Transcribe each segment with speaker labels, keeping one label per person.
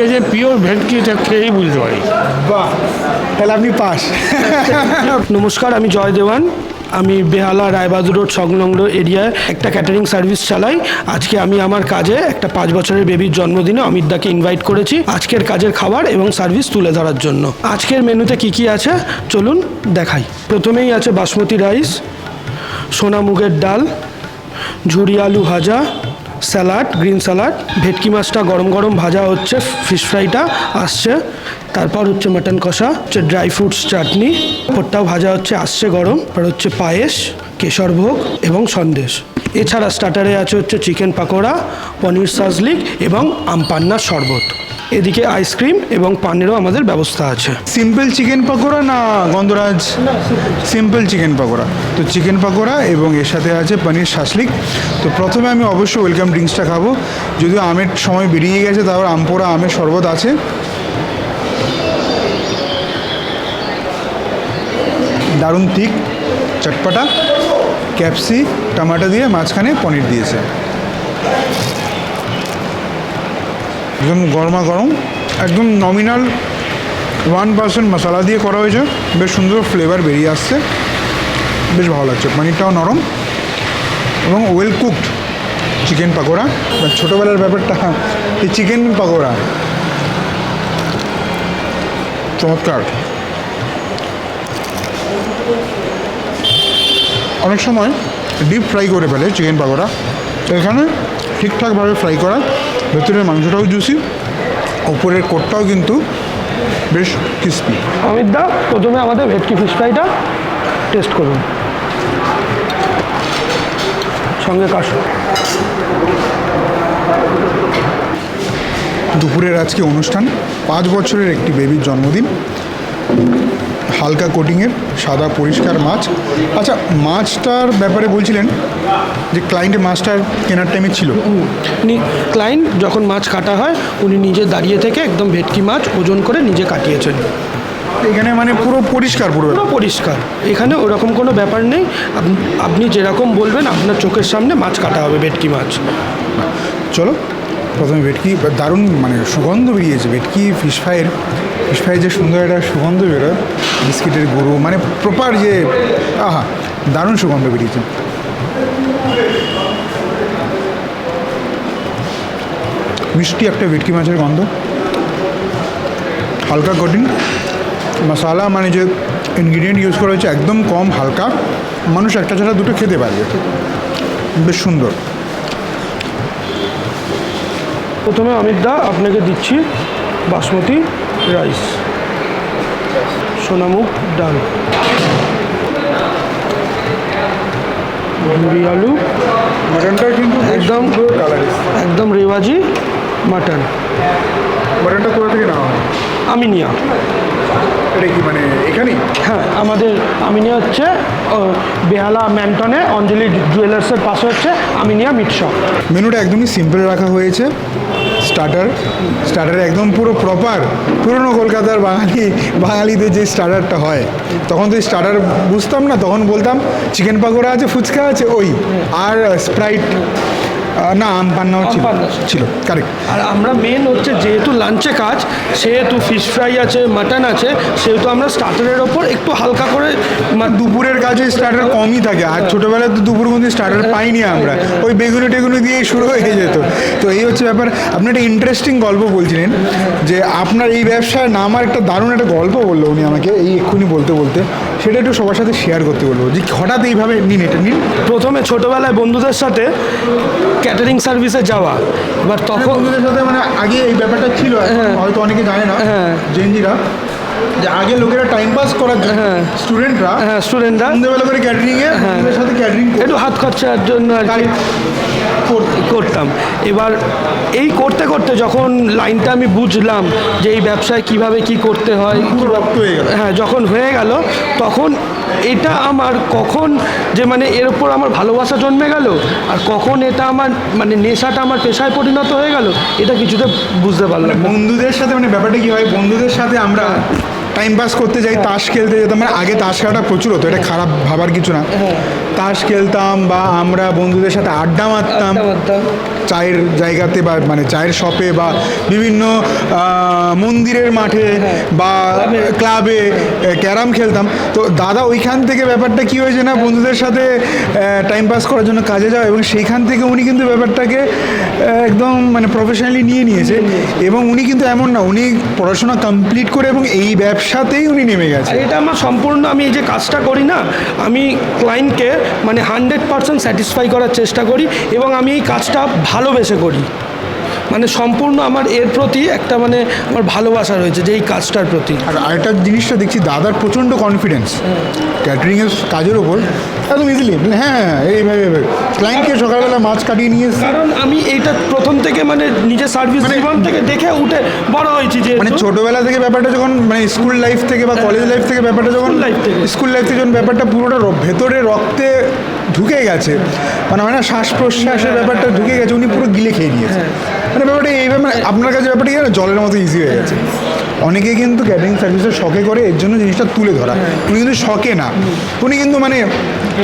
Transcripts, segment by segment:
Speaker 1: এটা যে পিওর ভেটকি এটা খেয়েই বুঝতে পারি।
Speaker 2: বাহ তাহলে আপনি পাস।
Speaker 3: নমস্কার আমি জয় দেওয়ান। আমি বেহালা রায়বাহাদুর রোড সংলগ্ন এরিয়ায় একটা ক্যাটারিং সার্ভিস চালাই। আজকে আমি আমার কাজে একটা পাঁচ বছরের বেবির জন্মদিনে অমিত দাকে ইনভাইট করেছি আজকের কাজের খাবার এবং সার্ভিস তুলে ধরার জন্য। আজকের মেনুতে কি কি আছে? চলুন দেখাই। প্রথমেই আছে বাসমতি রাইস সোনা মুগের ডাল ঝুরি আলু ভাজা স্যালাড, গ্রিন স্যালাড, ভেটকি মাছটা গরম গরম ভাজা হচ্ছে, ফিশ ফ্রাইটা আসছে, তারপর হচ্ছে মাটন কষা, হচ্ছে ড্রাই ফ্রুটস চাটনি ওপরটাও ভাজা হচ্ছে, আসছে গরম আর হচ্ছে পায়েস কেশরভোগ এবং সন্দেশ। এছাড়া স্টার্টারে আছে হচ্ছে চিকেন পাকোড়া, পনির সাজলিক এবং আমপান্নার শরবত। এদিকে আইসক্রিম এবং পানেরও আমাদের ব্যবস্থা আছে।
Speaker 2: সিম্পল চিকেন পকোড়া না গন্ধরাজ? Simple chicken pakora. তো চিকেন পকোড়া এবং এর সাথে আছে পনির শাসলিক। তো প্রথমে আমি অবশ্যই ওয়েলকাম ড্রিঙ্কসটা খাব। যদিও আমের সময় বেরিয়ে গেছে, তারপর আমপোড়া আমের শরবত আছে। দারুণ ঠিক চটপটা ক্যাপসি টমাটো দিয়ে মাঝখানে পনির দিয়েছে। একদম গরমা গরম, একদম নমিনাল ওয়ান পার্সেন্ট মশলা দিয়ে করা হয়েছে। বেশ সুন্দর ফ্লেভার বেরিয়ে আসছে। বেশ ভালো লাগছে। পনিরটাও নরম এবং ওয়েল কুকড চিকেন পাকোড়া। বা ছোটোবেলার ব্যাপারটা, এই চিকেন পাকোড়া। চমৎকার। অনেক সময় ডিপ ফ্রাই করে ফেলে চিকেন পাকোড়া। এখানে ঠিকঠাকভাবে ফ্রাই করা। ভেতরের মাংসটাও জুসি ওপরের কোটটাও কিন্তু বেশ ক্রিস্পি
Speaker 3: অমিত দা প্রথমে আমাদের ভেটকি ফিশ ফ্রাইটা টেস্ট করুন। সঙ্গে কাশো।
Speaker 2: দুপুরের আজকে অনুষ্ঠান পাঁচ বছরের একটি বেবির জন্মদিন। হালকা কোটিংয়ের সাদা পরিষ্কার মাছ। আচ্ছা মাছটার ব্যাপারে বলছিলেন যে ক্লায়েন্টের মাছটার কেনার টাইমে ছিল।
Speaker 3: উনি ক্লায়েন্ট যখন মাছ কাটা হয় উনি নিজে দাঁড়িয়ে থেকে একদম ভেটকি মাছ ওজন করে নিজে কাটিয়েছেন।
Speaker 2: এখানে মানে পুরো পরিষ্কার পুরো।
Speaker 3: পুরো পরিষ্কার। এখানে ওরকম কোনো ব্যাপার নেই। আপ- আপনি যেরকম বলবেন আপনার চোখের সামনে মাছ কাটা হবে ভেটকি মাছ।
Speaker 2: চলো প্রথমে ভেটকি দারুণ মানে সুগন্ধ বেরিয়েছে ভেটকি ফিশ ফ্রাইয়ের ফিশ যে সুন্দর একটা সুগন্ধ বেরোয়, বিস্কিটের গুঁড়ো মানে প্রপার যে, আহা, দারুণ সুগন্ধ বেরিয়েছে। মিষ্টি একটা ভেটকি মাছের গন্ধ। হালকা কঠিন। মশালা মানে যে ইনগ্রিডিয়েন্ট ইউজ করা হয়েছে, একদম কম হালকা। মানুষ একটা ছাড়া দুটো খেতে পারবে। বেশ সুন্দর।
Speaker 3: প্রথমে অমিত দা আপনাকে দিচ্ছি বাসমতি। রাইস। সোনামুখ ডাল। ঝুরি আলু।
Speaker 2: মাটনটা কিন্তু
Speaker 3: একদম একদম রেওয়াজি মাটন।
Speaker 2: মাটনটা কোথা থেকে নেওয়া হয়?
Speaker 3: আমিনিয়া।
Speaker 2: এটা কি মানে এখানেই?
Speaker 3: হ্যাঁ আমাদের আমিনিয়া হচ্ছে বেহালা ম্যান্টনে অঞ্জলি জুয়েলার্সের পাশে হচ্ছে আমিনিয়া মিট শপ।
Speaker 2: মেনুটা একদমই সিম্পল রাখা হয়েছে। স্টার্টার স্টার্টার একদম পুরো প্রপার পুরনো কলকাতার বাঙালি, বাঙালিদের যে স্টার্টারটা হয়। তখন তো স্টার্টার বুঝতাম না, তখন বলতাম চিকেন পাকোড়া আছে, ফুচকা আছে, ওই, আর স্প্রাইট না আম পান্নাও ছিল।
Speaker 3: ছিল।
Speaker 2: কারেক্ট
Speaker 3: আর আমরা মেন হচ্ছে যেহেতু লাঞ্চে কাজ সেহেতু ফিশ ফ্রাই আছে মাটন আছে সেহেতু আমরা স্টার্টারের ওপর একটু হালকা করে
Speaker 2: দুপুরের কাজে স্টার্টার কমই থাকে। আর ছোটোবেলায় তো দুপুর কিন্তু স্টার্টার পাইনি আমরা। ওই বেগুনি টেগুনি দিয়েই শুরু হয়ে যেত। তো এই হচ্ছে ব্যাপার। আপনি একটা ইন্টারেস্টিং গল্প বলছিলেন যে আপনার এই ব্যবসায় নামার একটা দারুণ একটা গল্প বলল উনি আমাকে এই এক্ষুনি বলতে বলতে। সেটা একটু সবার সাথে শেয়ার করতে বলব। যে হঠাৎ এইভাবে নিন এটা নিন।
Speaker 3: প্রথমে ছোটোবেলায় বন্ধুদের সাথে ক্যাটারিং সার্ভিসে যাওয়া এবার তখন
Speaker 2: বন্ধুদের সাথে মানে আগে এই ব্যাপারটা ছিল এখন হয়তো অনেকে জানে না
Speaker 3: হ্যাঁ।
Speaker 2: জেনজিরা যে আগে লোকেরা টাইম পাস করার জন্য
Speaker 3: হ্যাঁ।
Speaker 2: স্টুডেন্টরা
Speaker 3: হ্যাঁ স্টুডেন্টরা
Speaker 2: সন্ধ্যেবেলা করে ক্যাটারিং এ বন্ধুদের সাথে ক্যাটারিং
Speaker 3: একটু হাত খরচার জন্য আর কি। করতাম। এবার এই করতে করতে যখন লাইনটা আমি বুঝলাম যে এই ব্যবসায় কীভাবে কি করতে হয়
Speaker 2: রক্ত হয়ে গেল।
Speaker 3: হ্যাঁ যখন হয়ে গেল তখন এটা আমার কখন যে মানে এর উপর আমার ভালোবাসা জন্মে গেল আর কখন এটা আমার মানে নেশাটা আমার পেশায় পরিণত হয়ে গেল এটা কিছুতে বুঝতে পারলাম না।
Speaker 2: বন্ধুদের সাথে মানে ব্যাপারটা কী হয়? বন্ধুদের সাথে আমরা টাইম পাস করতে যাই তাস খেলতে যেতাম মানে আগে তাস খেলাটা প্রচুর হতো এটা খারাপ ভাবার কিছু না। তাস খেলতাম বা আমরা বন্ধুদের সাথে আড্ডা মারতাম চায়ের জায়গাতে বা মানে চায়ের শপে বা বিভিন্ন মন্দিরের মাঠে বা ক্লাবে। ক্যারাম খেলতাম। তো দাদা ওইখান থেকে ব্যাপারটা কি হয়েছে না? বন্ধুদের সাথে টাইম পাস করার জন্য কাজে যাওয়া এবং সেইখান থেকে উনি কিন্তু ব্যাপারটাকে একদম মানে প্রফেশনালি নিয়ে নিয়েছে এবং উনি কিন্তু এমন না উনি পড়াশোনা কমপ্লিট করে এবং এই ব্যবসাতেই উনি নেমে গেছে।
Speaker 3: এটা আমার সম্পূর্ণ আমি এই যে কাজটা করি না আমি ক্লায়েন্টকে মানে হান্ড্রেড পারসেন্ট স্যাটিসফাই করার চেষ্টা করি এবং আমি এই কাজটা ভালোবেসে করি। মানে সম্পূর্ণ আমার এর প্রতি একটা মানে আমার ভালোবাসা রয়েছে যে এই কাজটার প্রতি।
Speaker 2: আর আরেকটা জিনিসটা দেখছি দাদার প্রচণ্ড কনফিডেন্স ক্যাটারিংয়ের কাজের ওপর একদম ইজিলি হ্যাঁ হ্যাঁ এইভাবে ক্লায়েন্টকে সকালবেলা মাছ কাটিয়ে নিয়ে
Speaker 3: কারণ আমি এইটা প্রথম থেকে মানে নিজের সার্ভিস জীবন থেকে দেখে উঠে বড় হয়েছি যে
Speaker 2: মানে ছোটবেলা থেকে ব্যাপারটা যখন মানে স্কুল লাইফ থেকে বা কলেজ লাইফ থেকে ব্যাপারটা যখন
Speaker 3: life থেকে।
Speaker 2: স্কুল লাইফ থেকে যখন ব্যাপারটা পুরোটা ভেতরে রক্তে ঢুকে গেছে মানে মানে শ্বাস প্রশ্বাসের ব্যাপারটা ঢুকে গেছে উনি পুরো গিলে খেয়ে নিয়েছে। মানে ব্যাপারটা এইভাবে মানে আপনার কাছে ব্যাপারটা কি জলের মতো ইজি হয়ে গেছে। অনেকে কিন্তু ক্যাটারিং সার্ভিসের শখে করে এর জন্য জিনিসটা তুলে ধরা। উনি কিন্তু শখে না। উনি কিন্তু মানে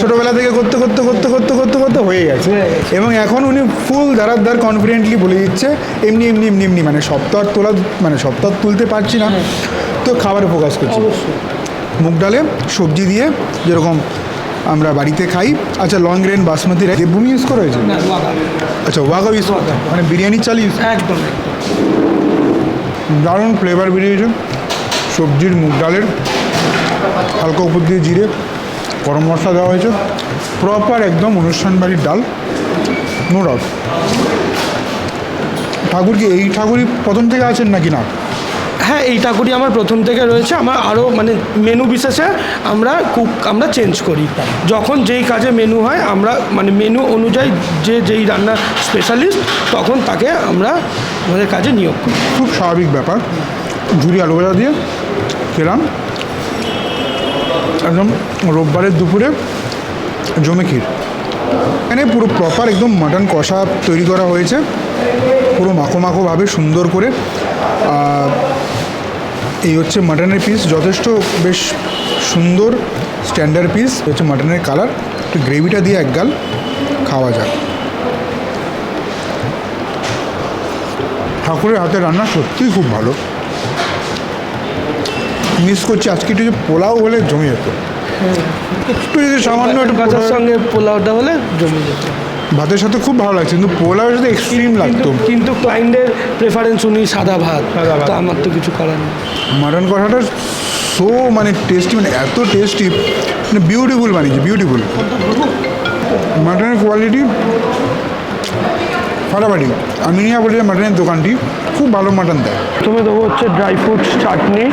Speaker 2: ছোটবেলা থেকে করতে করতে করতে করতে করতে করতে হয়ে গেছে। এবং এখন উনি ফুল ধারার ধার কনফিডেন্টলি বলে দিচ্ছে এমনি এমনি এমনি এমনি মানে সপ্তাহ তোলা মানে সপ্তাহ তুলতে পারছি না। তো খাবারে ফোকাস করছি। মুগ ডালে সবজি দিয়ে যেরকম আমরা বাড়িতে খাই। আচ্ছা long grain basmati rice Devbhumi use করা হয়েছে? আচ্ছা ওয়াগা ইউজ মানে বিরিয়ানি চাল ইউজ
Speaker 3: একদম
Speaker 2: দারুণ ফ্লেভার বেরিয়েছে। সবজির মুগ ডালের হালকা উপর দিয়ে জিরে গরম মশলা দেওয়া হয়েছে। প্রপার একদম অনুষ্ঠান বাড়ির ডাল। নো ডাউট ঠাকুর কি এই ঠাকুরই প্রথম থেকে আছেন নাকি না?
Speaker 3: হ্যাঁ এই ঠাকুরই আমার প্রথম থেকে রয়েছে। আমার আরও মানে মেনু বিশেষে আমরা কুক আমরা চেঞ্জ করি। যখন যেই কাজে মেনু হয়, আমরা মানে মেনু অনুযায়ী যে যেই রান্না স্পেশালিস্ট তখন তাকে আমরা আমাদের কাজে নিয়োগ করি।
Speaker 2: খুব স্বাভাবিক ব্যাপার। ঝুরি আলু ভাজা দিয়ে খেলাম। একদম রোববারের দুপুরে জমে ক্ষীর। এখানে পুরো প্রপার একদম মাটন কষা তৈরি করা হয়েছে। পুরো মাখো মাখোভাবে সুন্দর করে। এই হচ্ছে মাটনের পিস যথেষ্ট বেশ সুন্দর স্ট্যান্ডার্ড পিস হচ্ছে মাটনের কালার একটু গ্রেভিটা দিয়ে এক গাল খাওয়া যাক। ঠাকুরের হাতে রান্না সত্যিই খুব ভালো। মিস করছি আজকে একটু পোলাও হলে জমে যেত। একটু যদি সামান্য একটু
Speaker 3: সঙ্গে পোলাওটা হলে জমে যেত।
Speaker 2: ভাতের সাথে খুব ভালো লাগছে কিন্তু পোলাও সাথে এক্সট্রিম লাগতো।
Speaker 3: কিন্তু ক্লায়েন্টের প্রেফারেন্স উনি সাদা ভাত তো আমার তো কিছু করার নেই।
Speaker 2: মাটন কষাটা সো মানে টেস্টি মানে এত টেস্টি মানে বিউটিফুল বানিয়েছে বিউটিফুল মাটনের কোয়ালিটি ফাটাফাটি। আমি নিয়ে বলি মাটনের দোকানটি খুব ভালো মাটন দেয়।
Speaker 3: প্রথমে দেবো হচ্ছে ড্রাই ফ্রুটস চাটনি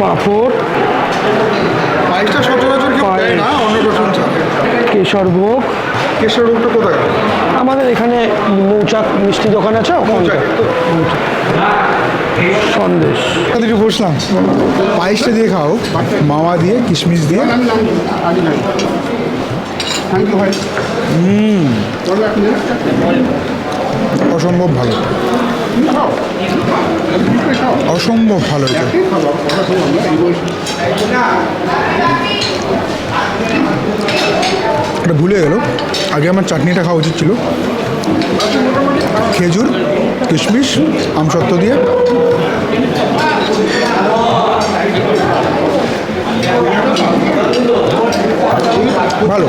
Speaker 3: পাঁপড়।
Speaker 2: পায়েসটা সচরাচর কেউ দেয় না অন্নপ্রাশন ছাড়া
Speaker 3: কেশর ভোগ।
Speaker 2: কেশর রোগটা কোথায়?
Speaker 3: আমাদের এখানে মৌচাক মিষ্টি দোকান আছে
Speaker 2: মৌচাকে তো?
Speaker 3: সন্দেশ।
Speaker 2: তাদেরকে বসলাম। পায়েসটা দিয়ে খাও মাওয়া দিয়ে কিশমিশ দিয়ে। হুম। অসম্ভব ভালো। অসম্ভব ভালো এটা। ভুলে গেল। আগে আমার চাটনিটা খাওয়া উচিত ছিল। খেজুর, কিশমিশ আমসত্ত্ব দিয়ে। ভালো।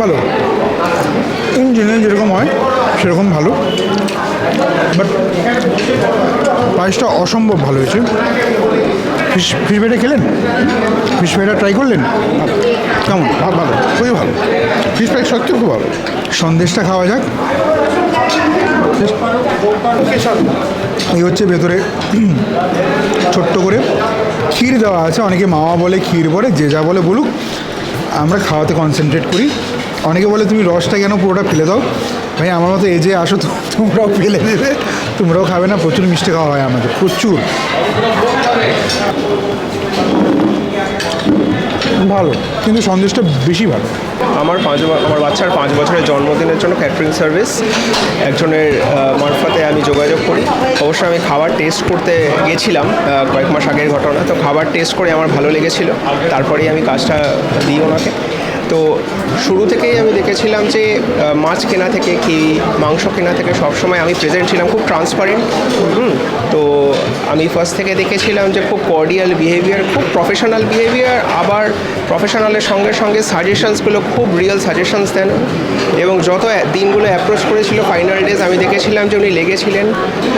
Speaker 2: ভালো। ইন জেনারেল যেরকম হয়, সেরকম ভালো। বাট পায়েসটা অসম্ভব ভালো হয়েছে। ফিশ ফিশ ফ্রাইটা খেলেন? ফিশ ফ্রাইটা ট্রাই করলেন? কেমন? ভালো খুবই ভালো। ফিশ ফ্রাই সত্যি খুব ভালো। সন্দেশটা খাওয়া যাক। এই হচ্ছে ভেতরে ছোট্ট করে ক্ষীর দেওয়া আছে। অনেকে মামা বলে ক্ষীর বলে, যে যা বলে বলুক। আমরা খাওয়াতে কনসেন্ট্রেট করি। অনেকে বলে তুমি রসটা কেন পুরোটা ফেলে দাও? ভাই, আমার মতো এজে আসো তোমরাও ফেলে দেবে। তোমরাও খাবে না, প্রচুর মিষ্টি খাওয়া হয় আমাদের, প্রচুর। ভালো, কিন্তু সন্দেশটা বেশি ভালো।
Speaker 4: আমার পাঁচ আমার বাচ্চার পাঁচ বছরের জন্মদিনের জন্য ক্যাটারিং সার্ভিস একজনের মারফতে আমি যোগাযোগ করি। অবশ্যই আমি খাবার টেস্ট করতে গেছিলাম কয়েক মাস আগের ঘটনা, তো খাবার টেস্ট করে আমার ভালো লেগেছিল। তারপরেই আমি কাজটা দিই ওনাকে। তো শুরু থেকেই আমি দেখেছিলাম যে মাছ কেনা থেকে কি মাংস কেনা থেকে সবসময় আমি প্রেজেন্ট ছিলাম, খুব ট্রান্সপারেন্ট তো আমি ফার্স্ট থেকে দেখেছিলাম যে খুব কর্ডিয়াল বিহেভিয়ার খুব প্রফেশনাল বিহেভিয়ার আবার প্রফেশনালের সঙ্গে সঙ্গে সাজেশনসগুলো খুব রিয়েল সাজেশনস দেন। এবং যত দিনগুলো অ্যাপ্রোচ করেছিল ফাইনাল ডেজ আমি দেখেছিলাম যে উনি লেগেছিলেন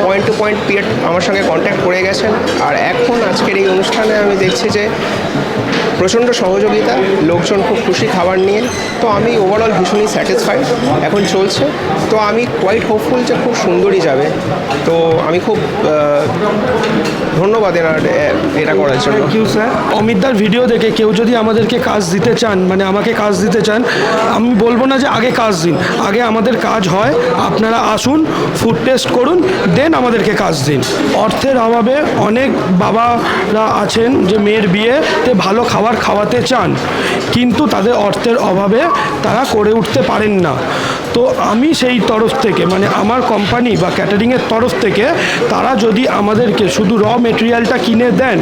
Speaker 4: পয়েন্ট টু পয়েন্ট পিরিয়ড আমার সঙ্গে কন্ট্যাক্ট করে গেছেন। আর এখন আজকের এই অনুষ্ঠানে আমি দেখছি যে প্রচণ্ড সহযোগিতা, লোকজন খুব খুশি খাবার নিয়ে। তো আমি ওভারঅল ভীষণই স্যাটিসফাইড এখন চলছে। তো আমি কোয়াইট হোপফুল যে খুব সুন্দরই যাবে। তো আমি খুব ধন্যবাদ এনার এটা করার জন্য।
Speaker 3: স্যার অমিতদার ভিডিও দেখে কেউ যদি আমাদেরকে কাজ দিতে চান মানে আমাকে কাজ দিতে চান, আমি বলব না যে আগে কাজ দিন। আগে আমাদের কাজ হয়, আপনারা আসুন ফুড টেস্ট করুন দেন আমাদেরকে কাজ দিন। অর্থের অভাবে অনেক বাবারা আছেন যে মেয়ের বিয়েতে ভালো খাবার খাওয়াতে চান, কিন্তু তাদের অর্থের অভাবে তারা করে উঠতে পারেন না। তো আমি সেই তরফ থেকে মানে আমার কোম্পানি বা ক্যাটারিংয়ের তরফ থেকে, তারা যদি আমাদেরকে শুধু র মেটেরিয়ালটা কিনে দেন,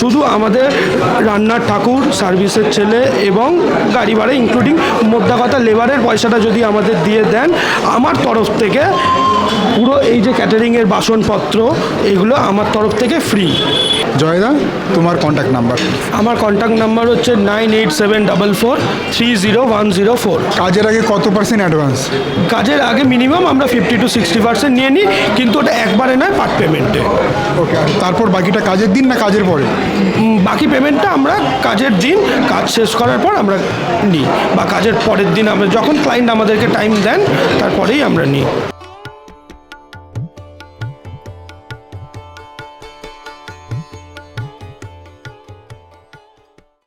Speaker 3: শুধু আমাদের রান্নার ঠাকুর সার্ভিসের ছেলে এবং গাড়ি ভাড়া ইনক্লুডিং মোদ্দা কথা লেবারের পয়সাটা যদি আমাদের দিয়ে দেন, আমার তরফ থেকে পুরো এই যে ক্যাটারিংয়ের বাসনপত্র, এগুলো আমার তরফ থেকে ফ্রি
Speaker 2: জয়দা, তোমার কন্ট্যাক্ট নাম্বার
Speaker 3: আমার কন্ট্যাক্ট নাম্বার হচ্ছে nine eight seven double four three zero one zero four
Speaker 2: কাজের আগে কত পার্সেন্ট অ্যাডভান্স
Speaker 3: কাজের আগে মিনিমাম আমরা ফিফটি টু সিক্সটি পার্সেন্ট নিয়ে নিই কিন্তু ওটা একবারে নয় পার্ট পেমেন্টে
Speaker 2: ওকে তারপর বাকিটা কাজের দিন না কাজের পরে?
Speaker 3: বাকি পেমেন্টটা আমরা কাজের দিন কাজ শেষ করার পর আমরা নিই বা কাজের পরের দিন আমরা যখন ক্লায়েন্ট আমাদেরকে টাইম দেন তারপরেই আমরা নিই।